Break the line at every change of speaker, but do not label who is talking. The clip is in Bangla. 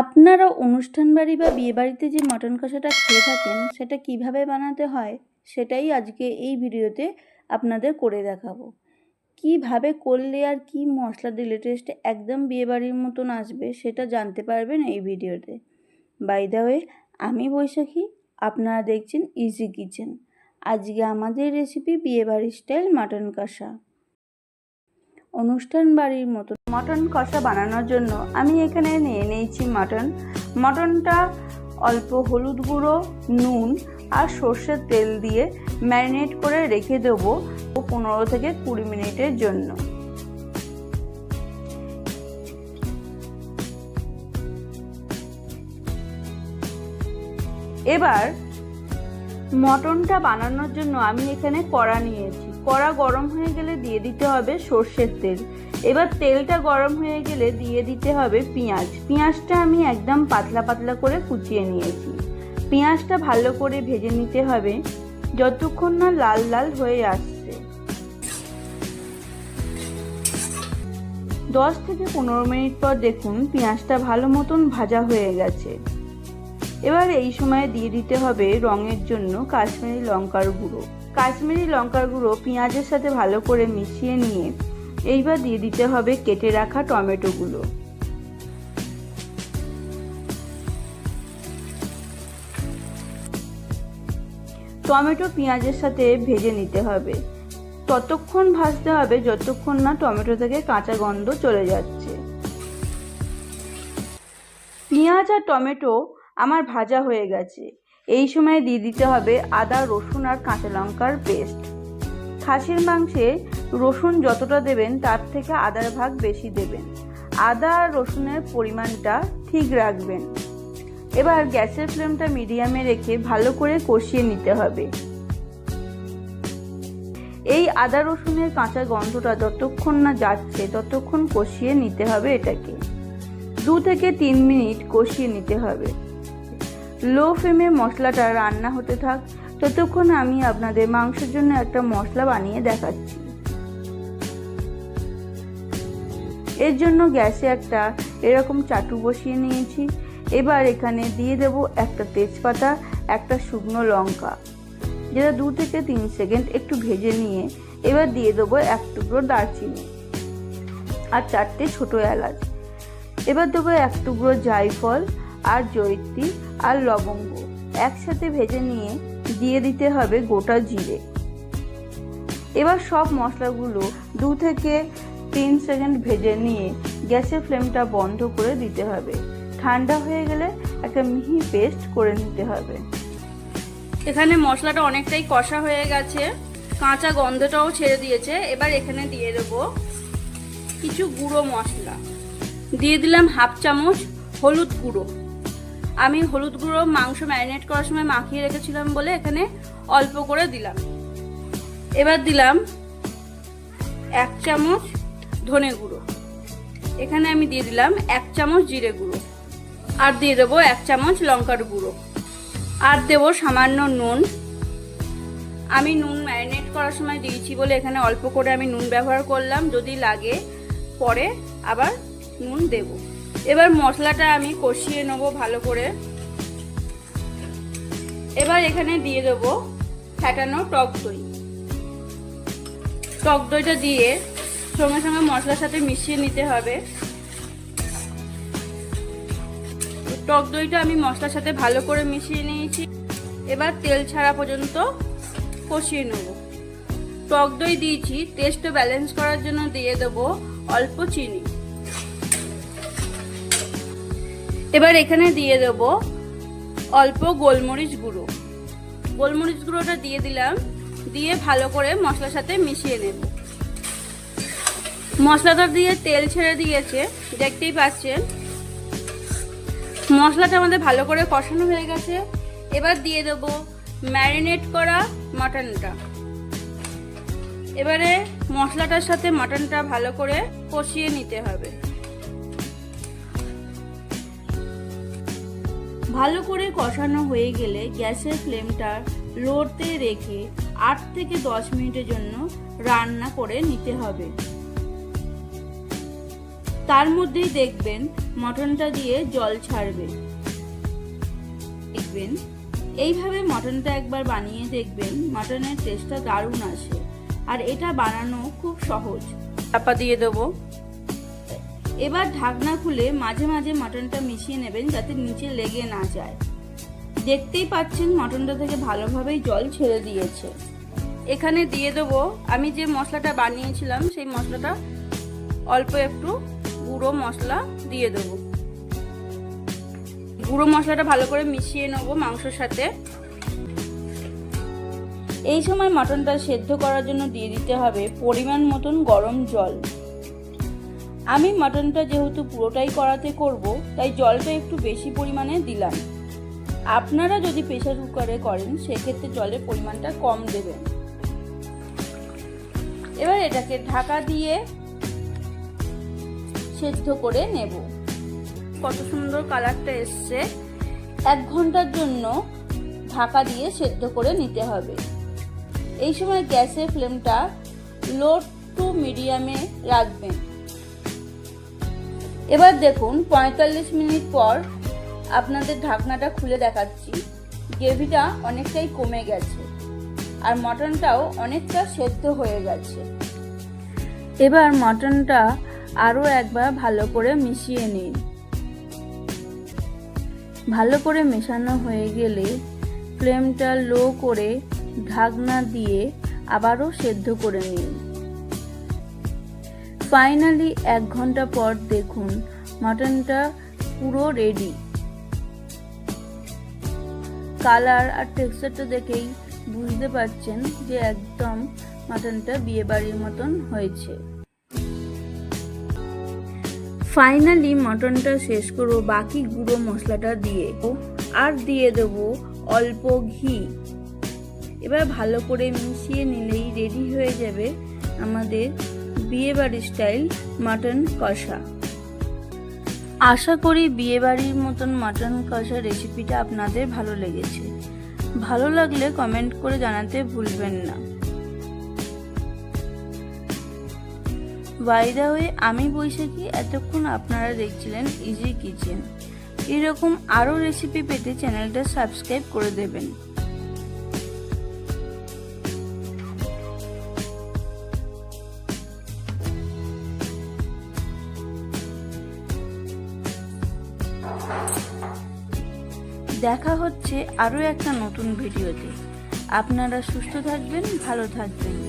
আপনারা অনুষ্ঠান বাড়ি বা বিয়ে বাড়িতে যে মটন কষাটা খেয়ে থাকেন, সেটা কীভাবে বানাতে হয়, সেটাই আজকে এই ভিডিওতে আপনাদের করে দেখাবো। কীভাবে করলে আর কি মশলা দিলে টেস্ট একদম বিয়ে বাড়ির মতন আসবে, সেটা জানতে পারবেন এই ভিডিওতে। বাই দ্য ওয়ে আমি বৈশাখী, আপনারা দেখছেন ইজি কিচেন আজকে আমাদের রেসিপি বিয়ে বাড়ির স্টাইল মাটন কষা। অনুষ্ঠান বাড়ির মতো। মটন কষা বানানোর জন্য আমি এখানে নিয়ে নিয়েছি মটন। মটনটা অল্প হলুদ গুঁড়ো, নুন আর সর্ষের তেল দিয়ে ম্যারিনেট করে রেখে দেবো পনেরো থেকে কুড়ি মিনিটের জন্য। এবার মটনটা বানানোর জন্য আমি এখানে কড়া নিয়েছি। কড়া গরম হয়ে গেলে দিয়ে দিতে হবে সর্ষের তেল। এবার তেলটা গরম হয়ে গেলে দিয়ে দিতে হবে পেঁয়াজ। পেঁয়াজটা আমি একদম পাতলা পাতলা করে কুচিয়ে নিয়েছি। পেঁয়াজটা ভালো করে ভেজে নিতে হবে। যতক্ষণ না লাল লাল হয়ে আসছে। দশ থেকে পনেরো মিনিট পর দেখুন পেঁয়াজটা ভালো মতন ভাজা হয়ে গেছে। এবার এই সময় দিয়ে দিতে হবে রঙের জন্য কাশ্মীরি লঙ্কার গুঁড়ো। কাশ্মীরি লঙ্কার গুঁড়ো পেঁয়াজের সাথে ভালো করে মিশিয়ে নিয়ে এইবার দিয়ে দিতে হবে কেটে রাখা টমেটোগুলো। টমেটো পেঁয়াজের সাথে ভেজে নিতে হবে। ততক্ষণ ভাজতে হবে যতক্ষণ না টমেটো থেকে কাঁচা গন্ধ চলে যাচ্ছে। পেঁয়াজ আর টমেটো আমার ভাজা হয়ে গেছে। এই সময় দিয়ে দিতে হবে আদা, রসুন আর কাঁচা লঙ্কার পেস্ট খাসির মাংসে রসুন যতটা দেবেন, তার থেকে আদার ভাগ বেশি দেবেন। আদা আর রসুনের পরিমাণটা ঠিক রাখবেন। এবার গ্যাসের ফ্লেমটা মিডিয়ামে রেখে ভালো করে কষিয়ে নিতে হবে। এই আদা, রসুনের কাঁচা গন্ধটা যতক্ষণ না যাচ্ছে, ততক্ষণ কষিয়ে নিতে হবে এটাকে। দু থেকে তিন মিনিট কষিয়ে নিতে হবে। লো ফ্লেমে মশলাটা রান্না হতে থাক। ততক্ষণ আমি আপনাদের মাংসের জন্য একটা মশলা বানিয়ে দেখাচ্ছি। এর জন্য গ্যাসে একটা এরকম চাটু বসিয়ে নিয়েছি। এবার এখানে দিয়ে দেব একটা তেজপাতা, একটা শুকনো লঙ্কা। যেটা দু থেকে তিন সেকেন্ড একটু ভেজে নিয়ে এবার দিয়ে দেবো এক টুকরো দারচিনি আর চারটে ছোটো এলাচ। এবার দেবো এক টুকরো জায়ফল আর জয়িত্রী আর লবঙ্গ একসাথে ভেজে নিয়ে দিয়ে দিতে হবে গোটা জিরে। এবার সব মশলাগুলো দু থেকে তিন সেকেন্ড ভেজে নিয়ে গ্যাসের ফ্লেমটা বন্ধ করে দিতে হবে। ঠান্ডা হয়ে গেলে একটা মিহি পেস্ট করে নিতে হবে।
এখানে মশলাটা অনেকটাই কষা হয়ে গেছে। কাঁচা গন্ধটাও ছেড়ে দিয়েছে। এবার এখানে দিয়ে দেবো কিছু গুঁড়ো মশলা। দিয়ে দিলাম হাফ চামচ হলুদ গুঁড়ো। আমি হলুদ গুঁড়ো, মাংস ম্যারিনেট করার সময় মাখিয়ে রেখেছিলাম বলে এখানে অল্প করে দিলাম। এবার দিলাম এক চামচ ধনে গুঁড়ো। এখানে আমি দিয়ে দিলাম এক চামচ জিরে গুঁড়ো। আর দিয়ে দেবো এক চামচ লঙ্কার গুঁড়ো। আর দেবো সামান্য নুন। আমি নুন ম্যারিনেট করার সময় দিয়েছি বলে এখানে অল্প করে আমি নুন ব্যবহার করলাম। যদি লাগে, পরে আবার নুন দেব। এবার মশলাটা আমি কষিয়ে নেব ভালো করে। এবার এখানে দিয়ে দেবো ফ্যাটানো টক দই। টক দইটা দিয়ে সঙ্গে সঙ্গে মশলার সাথে মিশিয়ে নিতে হবে। টক দইটা আমি মশলার সাথে ভালো করে মিশিয়ে নিয়েছি। এবার তেল ছাড়া পর্যন্ত কষিয়ে নেব। টক দই দিয়েছি টেস্ট ব্যালেন্স করার জন্য দিয়ে দেবো অল্প চিনি। এবার এখানে দিয়ে দেব অল্প গোলমরিচ গুঁড়ো। গোলমরিচ গুঁড়োটা দিয়ে দিলাম। দিয়ে ভালো করে মশলার সাথে মিশিয়ে নেব। মশলাটা দিয়ে তেল ছেড়ে দিয়েছে, দেখতেই পাচ্ছেন। মশলাটা আমাদের ভালো করে কষানো হয়ে গেছে। এবার দিয়ে দেব ম্যারিনেট করা মাটনটা। এবারে মশলাটার সাথে মাটনটা ভালো করে কষিয়ে নিতে হবে। ভালো করে কষানো হয়ে গেলে গ্যাসের ফ্লেমটা লোতে রেখে আট থেকে দশ মিনিটের জন্য রান্না করে নিতে হবে। তার মধ্যেই দেখবেন মটনটা দিয়ে জল ছাড়বে। দেখবেন, এইভাবে মটনটা একবার বানিয়ে দেখবেন মটনের টেস্টটা দারুণ আসে। আর এটা বানানো খুব সহজ। চাপা দিয়ে দেবো। এবার ঢাকনা খুলে মাঝে মাঝে মটনটা মিশিয়ে নেবেন যাতে নিচে লেগে না যায়। দেখতেই পাচ্ছেন মটনটা থেকে ভালোভাবেই জল ছেড়ে দিয়েছে। এখানে দিয়ে দেবো, আমি যে মশলাটা বানিয়েছিলাম সেই মশলাটা অল্প একটু গুঁড়ো মশলা দিয়ে দেবো। গুঁড়ো মশলাটা ভালো করে মিশিয়ে নেব মাংসর সাথে। এই সময় মটনটা সেদ্ধ করার জন্য দিয়ে দিতে হবে পরিমাণ মতন গরম জল। আমি মাটনটা যেহেতু পুরোটাই করাতে করব, তাই জলটা একটু বেশি পরিমাণে দিলাম। আপনারা যদি প্রেশার কুকারে করেন, সেক্ষেত্রে জলের পরিমাণটা কম দেবেন। এবার এটাকে ঢাকা দিয়ে সেদ্ধ করে নেব। কত সুন্দর কালারটা এসছে। এক ঘণ্টার জন্য ঢাকা দিয়ে সেদ্ধ করে নিতে হবে। এই সময় গ্যাসের ফ্লেমটা লো টু মিডিয়ামে রাখবেন। এবার দেখুন, পঁয়তাল্লিশ মিনিট পর আপনাদের ঢাকনাটা খুলে দেখাচ্ছি। গ্রেভিটা অনেকটাই কমে গেছে আর মটনটাও অনেকটা সেদ্ধ হয়ে গেছে। এবার মটনটা আরও একবার ভালো করে মিশিয়ে নিন। ভালো করে মেশানো হয়ে গেলে ফ্লেমটা লো করে ঢাকনা দিয়ে আবারও সেদ্ধ করে নিন। ফাইনালি এক ঘণ্টা পর দেখুন মাটনটা পুরো রেডি কালার আর টেক্সচারটা দেখেই বুঝতে পারছেন যে একদম মাটনটা বিয়ে বাড়ির মতন হয়েছে। ফাইনালি মটনটা শেষ করব বাকি গুঁড়ো মশলাটা দিয়ে। আর দিয়ে দেবো অল্প ঘি। এবার ভালো করে মিশিয়ে নিলেই রেডি হয়ে যাবে আমাদের বিয়েবাড়ি স্টাইল মাটন কষা। আশা করি বিয়েবাড়ির মতন মাটন কষা রেসিপিটা আপনাদের ভালো লেগেছে। ভালো লাগলে কমেন্ট করে জানাতে ভুলবেন না। বাইদা হয়ে আমি বৈশাখী, এতক্ষণ আপনারা দেখছিলেন ইজি কিচেন এরকম আরও রেসিপি পেতে চ্যানেলটা সাবস্ক্রাইব করে দেবেন। দেখা হচ্ছে আরও একটা নতুন ভিডিওতে। আপনারা সুস্থ থাকবেন ভালো থাকবেন।